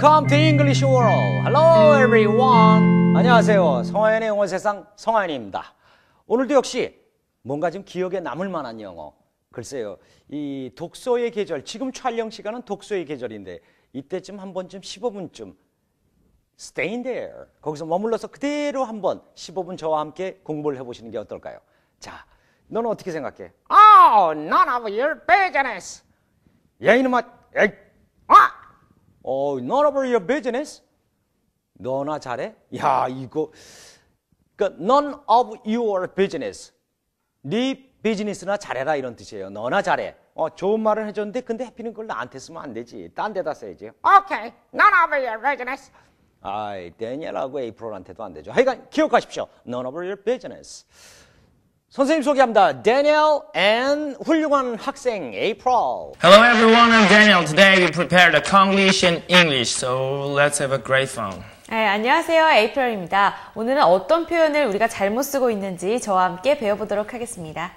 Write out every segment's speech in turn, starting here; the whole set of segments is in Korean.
Welcome to English World. Hello everyone. 안녕하세요. 성화연의 영어 세상 성화연입니다. 오늘도 역시 뭔가 좀 기억에 남을 만한 영어. 글쎄요. 이 독서의 계절, 지금 촬영 시간은 독서의 계절인데 이때쯤 한 번쯤 15분쯤 stay in there. 거기서 머물러서 그대로 한번 15분 저와 함께 공부를 해 보시는 게 어떨까요? 자, 너는 어떻게 생각해? Oh, none of your business. 야 이놈아, 에이, 아! 어, none of your business. 너나 잘해? 야, 이거 그 none of your business. 네 비즈니스나 잘해라 이런 뜻이에요. 너나 잘해. 어, 좋은 말을 해줬는데 근데 해피는 걸 나한테 쓰면 안 되지. 딴 데다 써야지. Okay, none of your business. 아이, 데니엘하고 에이프릴한테도 안 되죠. 하여간 기억하십시오. None of your business. 선생님 소개합니다. 데니엘 앤 훌륭한 학생 에이프릴. Hello everyone, I'm Daniel. Today we prepared a Konglish and English, so let's have a great fun. 네, 안녕하세요. 에이프릴입니다. 오늘은 어떤 표현을 우리가 잘못 쓰고 있는지 저와 함께 배워보도록 하겠습니다.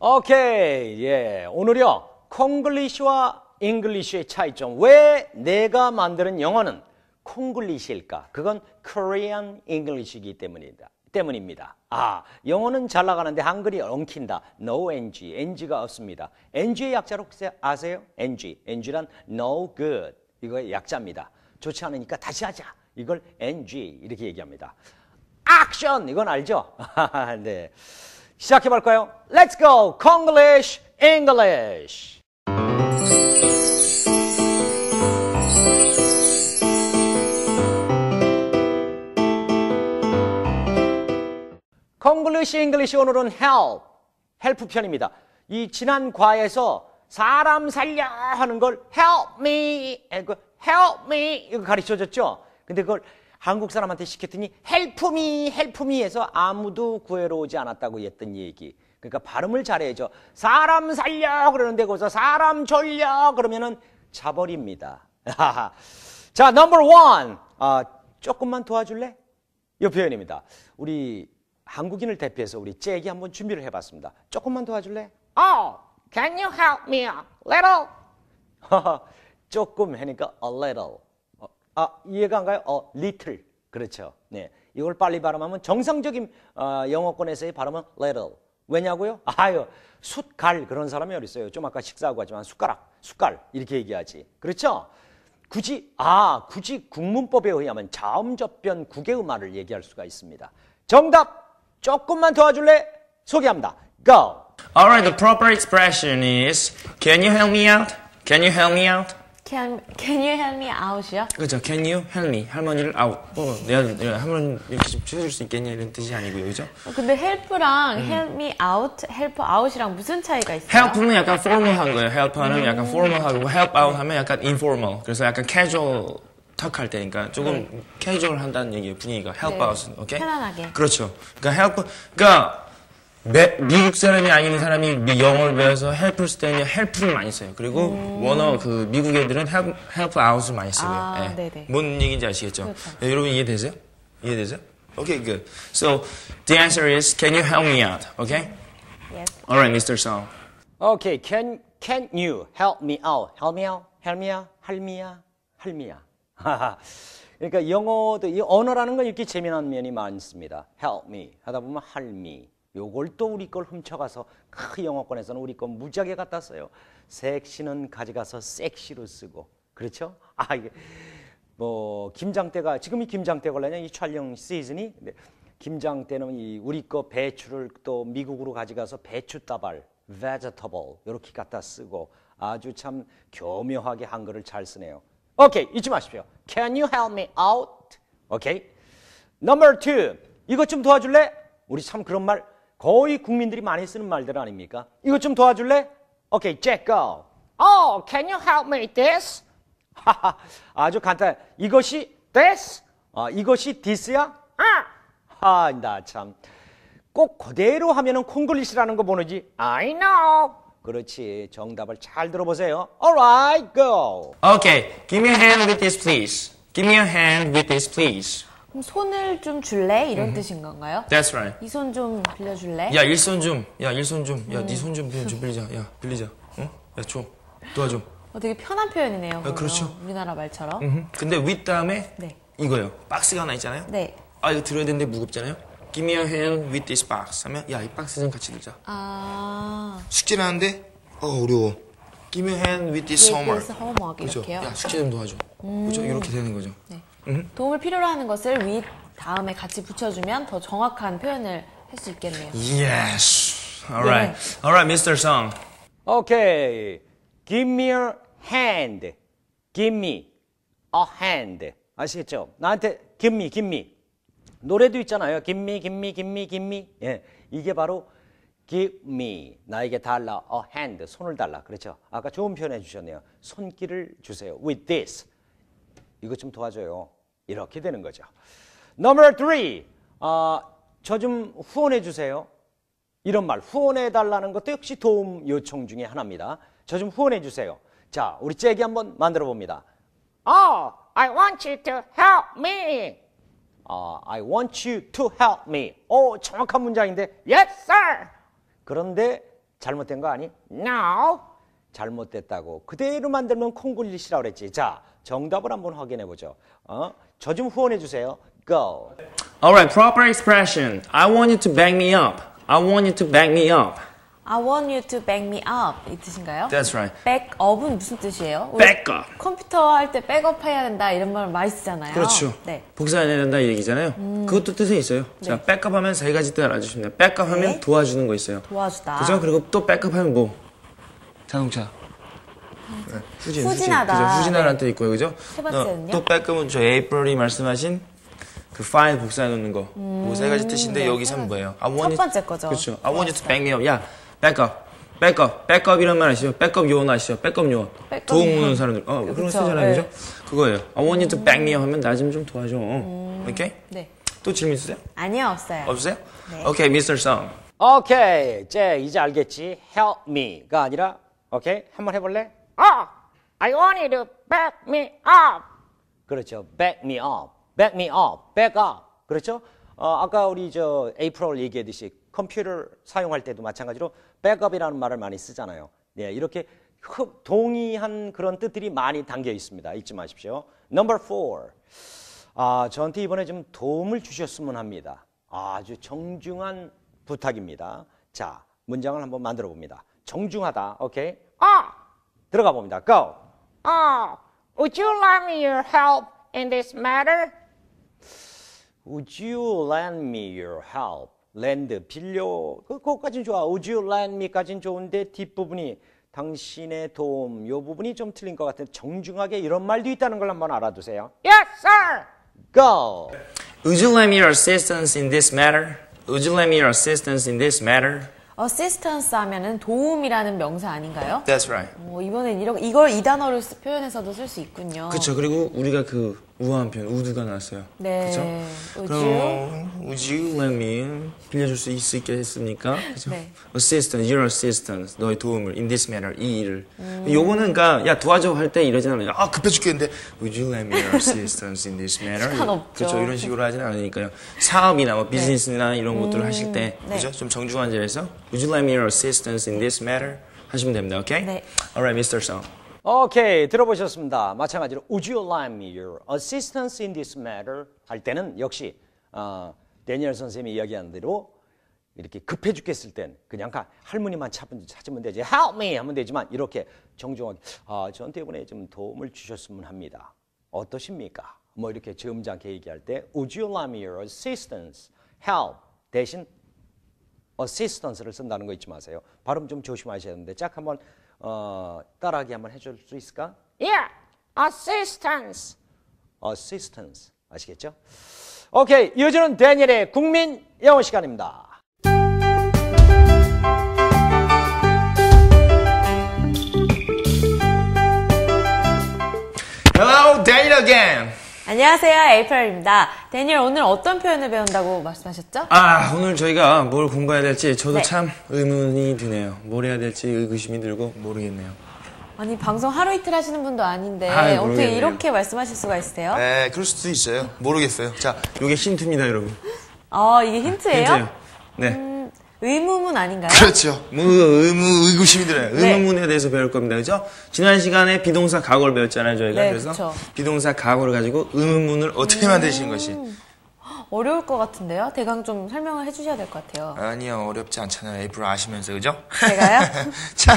오케이, 예. 오늘요, 콩글리시와 잉글리시의 차이점. 왜 내가 만드는 영어는 콩글리시일까? 그건 Korean English이기 때문이다. 때문입니다. 아, 영어는 잘 나가는데 한글이 엉킨다. No NG, NG가 없습니다. NG의 약자로 아세요? NG, NG란 no good. 이거의 약자입니다. 좋지 않으니까 다시 하자. 이걸 NG 이렇게 얘기합니다. 액션 이건 알죠? 네. 시작해 볼까요? Let's go. Konglish, English. 콩글리시 잉글리시 오늘은 help, 헬프 편입니다. 이 지난 과에서 사람 살려 하는 걸 help me, 그 help me 이거 가르쳐 줬죠. 근데 그걸 한국 사람한테 시켰더니 help me, help me 해서 아무도 구해러 오지 않았다고 했던 얘기. 그러니까 발음을 잘해야죠. 사람 살려 그러는데 거기서 사람 졸려 그러면은 자버립니다. 자, 넘버 원. 아, 조금만 도와줄래? 이 표현입니다. 우리 한국인을 대표해서 우리 잭이 한번 준비를 해봤습니다. 조금만 도와줄래? Oh, can you help me a little? 조금 하니까 a little. 어, 아 이해가 안 가요? 어, little. 그렇죠. 네, 이걸 빨리 발음하면 정상적인 어, 영어권에서의 발음은 little. 왜냐고요? 아유, 숟갈 그런 사람이 어디 있어요? 좀 아까 식사하고 하지만 숟가락, 숟갈 이렇게 얘기하지. 그렇죠? 굳이 아 굳이 국문법에 의하면 자음접변 국외음화를 얘기할 수가 있습니다. 정답 조금만 도와줄래? 소개합니다. Go. Alright, the proper expression is Can you help me out? Can you help me out? Can, can you help me out이요? 그죠? Can you help me? 할머니를 out. 어, 내가, 내가 할머니 이렇게 좀 채워줄 수 있겠냐 이런 뜻이 아니고요, 그죠? 어, 근데 help랑 help me out, help out이랑 무슨 차이가 있어요? help는 약간 formal한 거예요. help 하면 약간 formal하고 help out 하면 약간 informal. 그래서 약간 casual 턱할 때니까 조금 캐주얼 한다는 얘기예요 분위기가 help 네. out 오케이 편안하게. 그렇죠 그러니까 help 그러니까 매- 미국 사람이 아닌 사람이 미- 영어를 배워서 help를 쓸 때는 help를 많이 써요 그리고 원어 그 미국 애들은 help, help out을 많이 쓰고요 아, 예. 네네. 뭔 얘기인지 아시겠죠 그렇죠. 예, 여러분 이해되세요 이해되세요 okay good so the answer is can you help me out okay Yes. alright Mr. Song Okay, can can you help me out? Help me out? Help me out? 할미야? 할미야. 그러니까 영어도 이 언어라는 건 이렇게 재미난 면이 많습니다. Help me 하다 보면 할미. 요걸 또 우리 걸 훔쳐가서 그 영어권에서는 우리 거 무지하게 갖다 써요. 섹시는 가져가서 섹시로 쓰고 그렇죠? 아 이게 뭐 김장대가 지금 이 김장대 걸려냐 이 촬영 시즌이 근데 김장대는 이 우리 거 배추를 또 미국으로 가져가서 배추 따발 vegetable 이렇게 갖다 쓰고 아주 참 교묘하게 한글을 잘 쓰네요. 오케이 잊지 마십시오. Can you help me out? 오케이. Number two 이것 좀 도와줄래? 우리 참 그런 말 거의 국민들이 많이 쓰는 말들 아닙니까? 이것 좀 도와줄래? 오케이, Jack go. Oh, can you help me this? 하하, 아주 간단. 이것이 This? 아, 이것이 this야? Ah, 아, 나 참. 꼭 그대로 하면은 콩글리시라는 거 모르지? I know. 그렇지. 정답을 잘 들어보세요. Alright, go. okay give me a hand with this please give me a hand with this please 그럼 손을 좀 줄래? 이런 뜻인 건가요? that's right 이 손 좀 빌려줄래? 야 일손 좀, 야 일손 좀, 야 네 손 좀 빌려, 좀 빌리자, 야 빌리자, 어? 야 줘, 도와줘. 어, 되게 편한 표현이네요. 그러면. 그렇죠. 우리나라 말처럼. 음. 근데 with 다음에 네. 이거요. 박스가 하나 있잖아요. 네. 아 이거 들어야 되는데 무겁잖아요. Give me a hand with this box 하면 야 이 박스 좀 같이 들자. 아. 숙제를 하는데 어 어려워. Give me a hand with this homework. 그래서 homework 그죠? 이렇게요. 야 숙제 좀 도와줘. 그죠? 이렇게 되는 거죠. 네. 도움을 필요로 하는 것을 with 다음에 같이 붙여주면 더 정확한 표현을 할 수 있겠네요. Yes. Alright. Alright, Mr. Song. 오케이. Give me a hand. Give me a hand. 아시겠죠? 나한테 give me, give me. 노래도 있잖아요. give me, give me. 예. 이게 바로 give me. 나에게 달라. a hand. 손을 달라. 그렇죠? 아까 좋은 표현 해 주셨네요. 손길을 주세요. with this. 이것 좀 도와줘요. 이렇게 되는 거죠. Number three. 아, 저 좀 후원해 주세요. 이런 말 후원해 달라는 것도 역시 도움 요청 중에 하나입니다. 저 좀 후원해 주세요. 자, 우리 잭이 한번 만들어 봅니다. Oh, I want you to help me. 아, I want you to help me. 오, 정확한 문장인데 Yes, sir. 그런데 잘못된 거 아니? No. 잘못됐다고 그대로 만들면 콩글리시라고 그랬지. 자, 정답을 한번 확인해 보죠. 어? 저 좀 후원해 주세요. Go. Alright, proper expression. I want you to back me up. I want you to back me up. I want you to back me up 이 뜻인가요? That's right. 백업은 무슨 뜻이에요? 우리 Backup. 컴퓨터 할 때 백업 해야 된다 이런 말 많이 쓰잖아요. 그렇죠. 네. 복사해야 된다 이 얘기잖아요. 그것도 뜻이 있어요. 자, 백업 하면 세 가지 뜻 알아주시면 돼요. 백업 하면 네. 도와주는 거 있어요. 도와주다. 그죠? 그리고 또 백업 하면 뭐? 자동차. 네, 후진, 후진하다. 후진. 그죠? 후진하라는 네. 뜻 있고요. 그죠? 세 번째는요? 또 백업은 저 에이프릴이 말씀하신 그 파일 복사해 놓는 거. 그세 가지 뜻인데 네, 여기서는 뭐예요? I 첫 want you- 번째 거죠. 그렇죠. I want you to back me up. 야, 백업. 백업, 백업 이런 말 아시죠? 백업 요원 아시죠? 백업 요원. 백업 도움. 오는 사람들. 어, 그런 거 쓰잖아요. 네. 그죠? 그거예요. I want you to back me up 하면 나 좀 좀 도와줘. 오케이? 네. 또 질문 있으세요? 아니요, 없어요. 없으세요? 네. 오케이, 미스터 성. 오케이. 잭, 이제 알겠지? help me가 아니라 오케이? 한번 해 볼래? Oh, I want you to back me up. 그렇죠. back me up. back me up. back up. 그렇죠? 어, 아까 우리 저 에이프릴 얘기했듯이 컴퓨터를 사용할 때도 마찬가지로 백업이라는 말을 많이 쓰잖아요. 네, 이렇게 흡- 동의한 그런 뜻들이 많이 담겨 있습니다. 잊지 마십시오. Number four. 아, 저한테 이번에 좀 도움을 주셨으면 합니다. 아주 정중한 부탁입니다. 자, 문장을 한번 만들어 봅니다. 정중하다. 오케이? Oh, 들어가 봅니다. Go. oh, would you lend me your help in this matter? Would you lend me your help? Lend, 빌려. 그, 그거까진 좋아. Would you lend me까진 좋은데 뒷부분이 당신의 도움, 요 부분이 좀 틀린 것 같은 정중하게 이런 말도 있다는 걸 한번 알아두세요. Yes, sir. Go! Would you lend me your assistance in this matter? Would you lend me your assistance in this matter? assistance 하면은 도움이라는 명사 아닌가요? That's right. 어, 이번엔 이러, 이걸 이 단어를 쓰- 표현해서도 쓸 수 있군요. 그렇죠. 그리고 우리가 그 우아한 표현 우드가 나왔어요. 네. 그렇죠? You? 그럼 would you let me 빌려줄 수 있, 있겠습니까? 그렇죠? 네. assistance, your assistance, 너의 도움을 in this matter 이 일을. 음. 요거는 그러니까 야 도와줘 할 때 이러진 않아요. 아 급해 죽겠는데 would you let me your assistance in this matter? 그렇죠. 이런 식으로 하진 않으니까요. 사업이나 뭐 비즈니스나 이런 것들을 하실 때 네. 그죠? 좀 정중한 자리에서 would you let me your assistance in this matter? 하시면 됩니다. 오케이? 네. Alright, Mr. Song. 오케이, 들어보셨습니다. 마찬가지로 Would you lend me your assistance in this matter? 할 때는 역시 어, 데니얼 선생님이 이야기하는 대로 이렇게 급해 죽겠을 땐 그냥 가, 할머니만 찾으면 되지. Help me 하면 되지만 이렇게 정중하게 아, 저한테 이번에 좀 도움을 주셨으면 합니다. 어떠십니까? 뭐 이렇게 점잖게 얘기할 때 Would you lend me your assistance? Help 대신 assistance를 쓴다는 거 잊지 마세요. 발음 좀 조심하셔야 되는데 짝 한번 어, 따라하기 한번 해줄 수 있을까? Yeah, assistance. assistance 아시겠죠? 오케이 이어지는 데니엘의 국민 영어 시간입니다. 안녕하세요, 에이프릴입니다. 데니얼 오늘 어떤 표현을 배운다고 말씀하셨죠? 아, 오늘 저희가 뭘 공부해야 될지 저도 네. 참 의문이 드네요. 뭘 해야 될지 의구심이 들고 모르겠네요. 아니 방송 하루 이틀 하시는 분도 아닌데 아이, 어떻게 모르겠네요. 이렇게 말씀하실 수가 있으세요? 네, 그럴 수도 있어요. 모르겠어요. 자, 요게 힌트입니다, 여러분. 아 이게 힌트예요? 힌트예요. 네. 의무문 아닌가요? 그렇죠. 뭐 의무 의구심이 들어요. 네. 의무문에 대해서 배울 겁니다. 그죠? 지난 시간에 비동사 각오를 배웠잖아요, 저희가. 네, 그래서 그쵸. 비동사 각오를 가지고 의문문을 어떻게 만드시는 것이. 어려울 것 같은데요? 대강 좀 설명을 해주셔야 될 것 같아요. 아니요, 어렵지 않잖아요. 에이프를 아시면서, 그죠? 제가요? 자,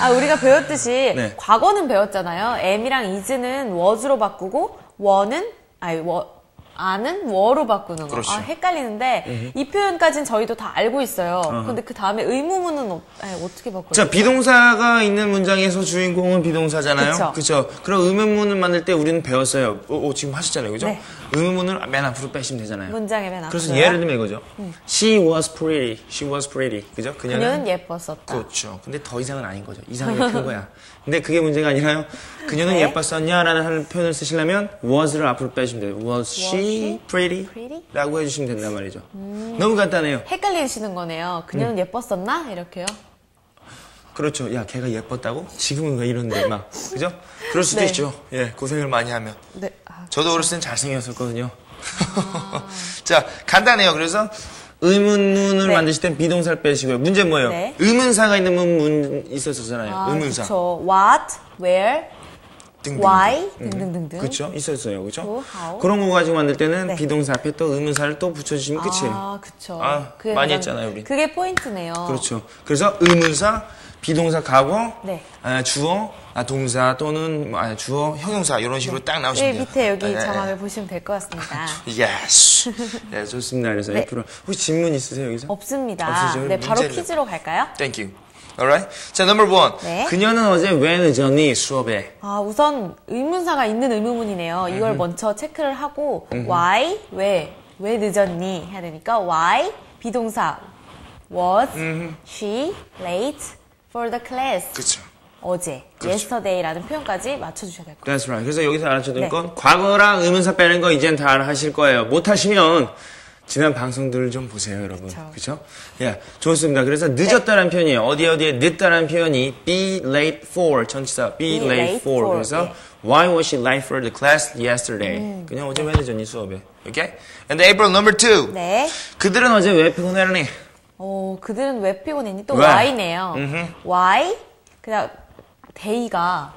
아, 우리가 배웠듯이 네. 과거는 배웠잖아요. am이랑 is는 was로 바꾸고 were는 아니 워 아는 워로 바꾸는 거. 그렇죠. 아, 헷갈리는데 이 표현까지는 저희도 다 알고 있어요. 근데 그 다음에 의무문은 어, 아니, 어떻게 바꿔요? 자, 비동사가 있는 문장에서 주인공은 비동사잖아요. 그쵸. 그죠? 그럼 의문문을 만들 때 우리는 배웠어요. 어, 어, 지금 하셨잖아요. 그죠? 네. 의문문을 맨 앞으로 빼시면 되잖아요. 문장에 맨 앞으로. 그래서 예를 들면 이거죠. She was pretty. She was pretty. 그죠? 그녀는, 그녀는 예뻤었다. 그렇죠. 근데 더 이상은 아닌 거죠. 이상이 큰 거야. 근데 그게 문제가 아니라요. 그녀는 네. 예뻤었냐라는 표현을 쓰시려면 was를 앞으로 빼시면 돼요. Was she she pretty? pretty? 라고 해주시면 된단 말이죠. 너무 간단해요. 헷갈리시는 거네요. 그녀는 음. 예뻤었나? 이렇게요. 그렇죠. 야, 걔가 예뻤다고? 지금은 왜 이러는데, 막. 그죠? 그럴 수도 네. 있죠. 예, 고생을 많이 하면. 네. 아, 저도 어렸을 땐 잘생겼었거든요. 자, 간단해요. 그래서 의문문을 네. 만드실 땐 비동사를 빼시고요. 문제 뭐예요? 네. 의문사가 있는 문 문 있었잖아요. 아, 의문사. 그쵸. what, where, 등등. why 등등등등. 그렇죠. 있었어요. 그렇죠? 그런 거 가지고 만들 때는 네. 비동사 앞에 또 의문사를 또 붙여 주시면 끝이에요. 아, 그쵸. 아, 그게 많이 가장- 했잖아요, 우리. 그게 포인트네요. 그렇죠. 그래서 의문사, 비동사 가고, 네. 아, 주어, 아, 동사 또는 뭐, 아, 주어, 형용사 이런 식으로 딱 네, 나오시면 돼요. 밑에 여기 네, 네, 자막을 보시면 될 것 같습니다. 예스. 네, 좋습니다. 그래서 네. 앞으로 혹시 질문 있으세요 여기서? 없습니다. 없으시죠? 네, 바로 퀴즈로 갈까요? You. Alright. 자, number one. 네. 그녀는 어제 왜 늦었니 수업에? 아, 우선 의문사가 있는 의문문이네요. 이걸 먼저 체크를 하고 why, 왜, 왜 늦었니 해야 되니까 why 비동사 was she late for the class 그렇죠. 어제 그렇죠. yesterday라는 표현까지 맞춰주셔야 될것 같아요. That's right. 그래서 여기서 될 네. 건 과거랑 의문사 빼는 거 이젠 다 하실 거예요. 못 하시면 지난 방송들을 좀 보세요, 여러분. 그렇죠? 예, 좋습니다. 그래서 늦었다는 표현이에요. 어디 어디에 늦다는 표현이 be late for 전치사 be, Be late, late for. 그래서 예. why was she late for the class yesterday? 그냥 어제 왜 늦었니 수업에? Okay? And April number two. 네. 그들은 어제 왜 피곤해하니? 어, 그들은 왜 피곤했니? 또 왜? why네요. why? 그냥 day가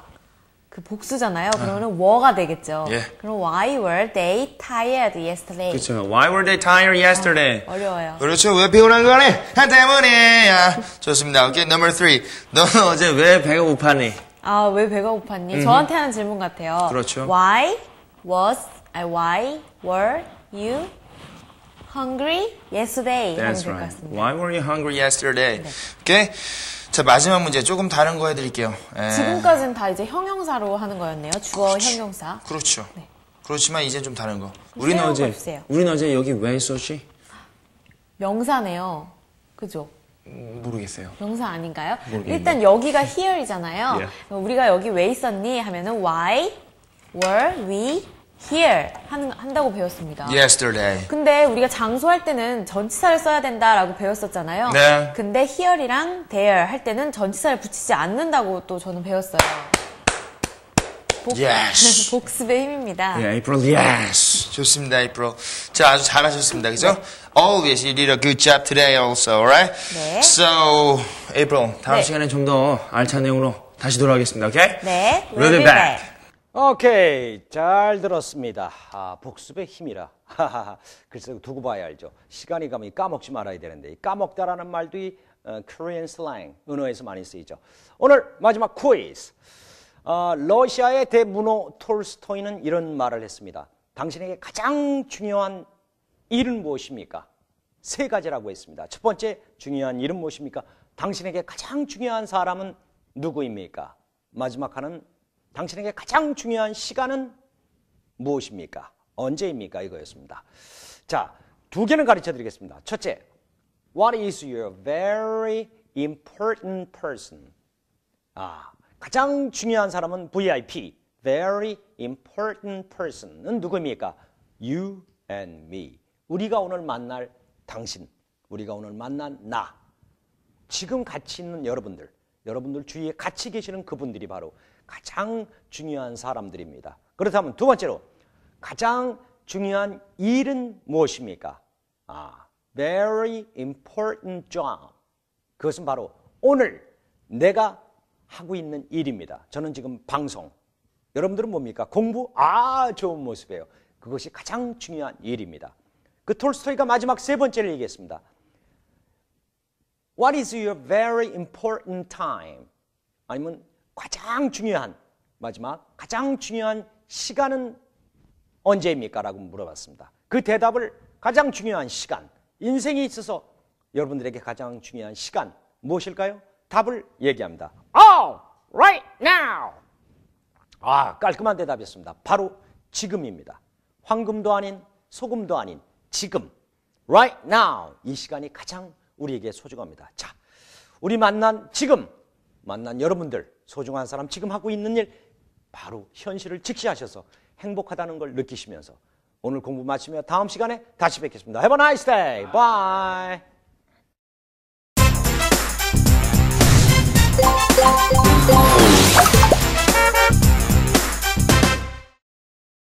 그 복수잖아요. 그러면 were가 되겠죠. 예. 그럼 why were they tired yesterday? 그렇죠. Why were they tired yesterday? 어려워요. 그렇죠. 왜 피곤한 거니? 한 때문이야. 좋습니다. 오케이, number three. 너는 어제 왜 배가 고팠니? 아, 왜 배가 고팠니? 저한테 하는 질문 같아요. 그렇죠. Why was, I why were you hungry yesterday? That's right. Why were you hungry yesterday? 오케이. 자, 마지막 문제 조금 다른 거 해드릴게요. 예. 지금까지는 다 이제 형용사로 하는 거였네요. 주어, 형용사. 그렇죠. 네. 그렇지만 이제 좀 다른 거. 우리는 새로운 어제. 우리는 어제 여기 왜 있었지? 명사네요. 그죠? 음, 모르겠어요. 명사 아닌가요? 모르겠네요. 일단 여기가 here이잖아요. 예. 우리가 여기 왜 있었니? 하면은 why were we here 하는, 한다고 배웠습니다. Yesterday. 근데 우리가 장소할 때는 전치사를 써야 된다라고 배웠었잖아요. 네. 근데 here이랑 there 할 때는 전치사를 붙이지 않는다고 또 저는 배웠어요. 복, Yes. 복습의 힘입니다. 예, April, yes. 좋습니다, April. 자, 아주 잘하셨습니다. 그죠? Always you did a good job today also, alright? 네. So, April, 다음 네. 시간에 좀 더 알찬 내용으로 다시 돌아오겠습니다, 오케이? 네, We'll be back. 오케이, 잘 들었습니다. 아, 복습의 힘이라. 글쎄 두고 봐야 알죠. 시간이 가면 까먹지 말아야 되는데 이 까먹다라는 말도 이 어, Korean slang 은어에서 많이 쓰이죠. 오늘 마지막 퀴즈. 어, 러시아의 대문호 톨스토이는 이런 말을 했습니다. 당신에게 가장 중요한 일은 무엇입니까? 세 가지라고 했습니다. 첫 번째 중요한 일은 무엇입니까? 당신에게 가장 중요한 사람은 누구입니까? 마지막 하는 당신에게 가장 중요한 시간은 무엇입니까? 언제입니까? 이거였습니다. 자, 두 개는 가르쳐 드리겠습니다. 첫째, What is your very important person? 아, 가장 중요한 사람은 VIP, very important person은 누구입니까? You and me. 우리가 오늘 만날 당신, 우리가 오늘 만난 나. 지금 같이 있는 여러분들, 여러분들 주위에 같이 계시는 그분들이 바로 가장 중요한 사람들입니다. 그렇다면 두 번째로 가장 중요한 일은 무엇입니까? 아, very important job. 그것은 바로 오늘 내가 하고 있는 일입니다. 저는 지금 방송. 여러분들은 뭡니까? 공부? 아, 좋은 모습이에요. 그것이 가장 중요한 일입니다. 그 톨스토이가 마지막 세 번째를 얘기했습니다. What is your very important time? 아니면 가장 중요한 마지막 가장 중요한 시간은 언제입니까? 라고 물어봤습니다. 그 대답을 가장 중요한 시간, 인생에 있어서 여러분들에게 가장 중요한 시간 무엇일까요? 답을 얘기합니다. Oh, right now. 아, 깔끔한 대답이었습니다. 바로 지금입니다. 황금도 아닌 소금도 아닌 지금. Right now. 이 시간이 가장 우리에게 소중합니다. 자, 우리 만난 지금, 만난 여러분들, 소중한 사람 지금 하고 있는 일 바로 현실을 직시하셔서 행복하다는 걸 느끼시면서 오늘 공부 마치며 다음 시간에 다시 뵙겠습니다. Have a nice day. Bye. Bye.